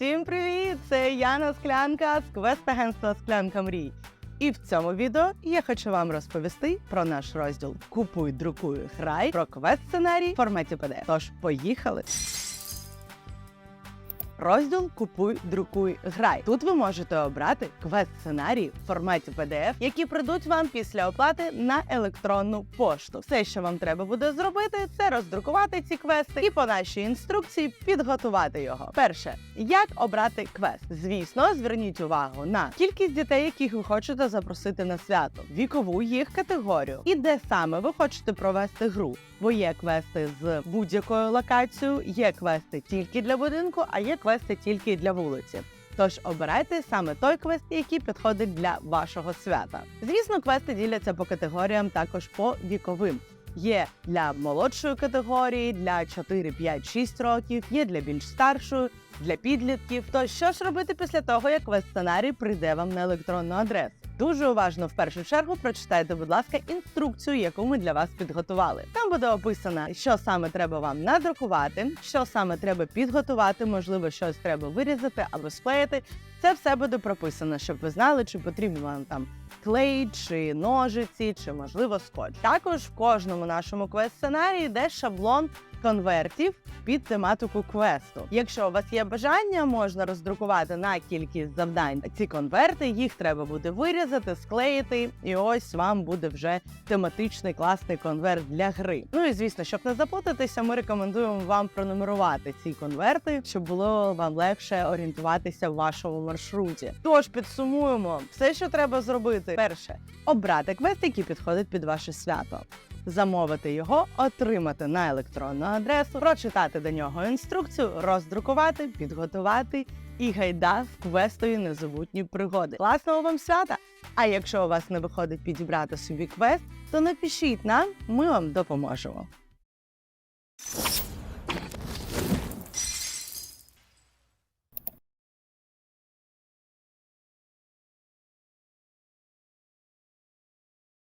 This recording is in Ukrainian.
Всім привіт! Це Яна Склянка з квест-агентства Склянка Мрій. І в цьому відео я хочу вам розповісти про наш розділ Купуй, друкуй, грай про квест-сценарій в форматі ПД. Тож поїхали! Розділ Купуй, друкуй, грай. Тут ви можете обрати квест-сценарії в форматі PDF, які прийдуть вам після оплати на електронну пошту. Все, що вам треба буде зробити, це роздрукувати ці квести і по нашій інструкції підготувати його. Перше, як обрати квест? Звісно, зверніть увагу на кількість дітей, яких ви хочете запросити на свято, вікову їх категорію і де саме ви хочете провести гру. Бо є квести з будь-якою локацією, є квести тільки для будинку, а є квести тільки для вулиці. Тож обирайте саме той квест, який підходить для вашого свята. Звісно, квести діляться по категоріям також по віковим. Є для молодшої категорії, для 4, 5, 6 років, є для більш старшої, для підлітків. То що ж робити після того, як квест сценарій прийде вам на електронну адресу? Дуже уважно в першу чергу прочитайте, будь ласка, інструкцію, яку ми для вас підготували. Там буде описано, що саме треба вам надрукувати, що саме треба підготувати, можливо, щось треба вирізати або склеїти. Це все буде прописано, щоб ви знали, чи потрібно вам там клей, чи ножиці, чи можливо скотч. Також в кожному нашому квест-сценарії йде шаблон конвертів під тематику квесту. Якщо у вас є бажання, можна роздрукувати на кількість завдань ці конверти. Їх треба буде вирізати, склеїти, і ось вам буде вже тематичний класний конверт для гри. Ну і звісно, щоб не заплутатися, ми рекомендуємо вам пронумерувати ці конверти, щоб було вам легше орієнтуватися в вашому маршруті. Тож підсумуємо все, що треба зробити. Перше обрати квест, який підходить під ваше свято замовити його, отримати на електронну адресу, прочитати до нього інструкцію, роздрукувати, підготувати і гайда в квестові незабутні пригоди. Класного вам свята! А якщо у вас не виходить підібрати собі квест, то напишіть нам, ми вам допоможемо.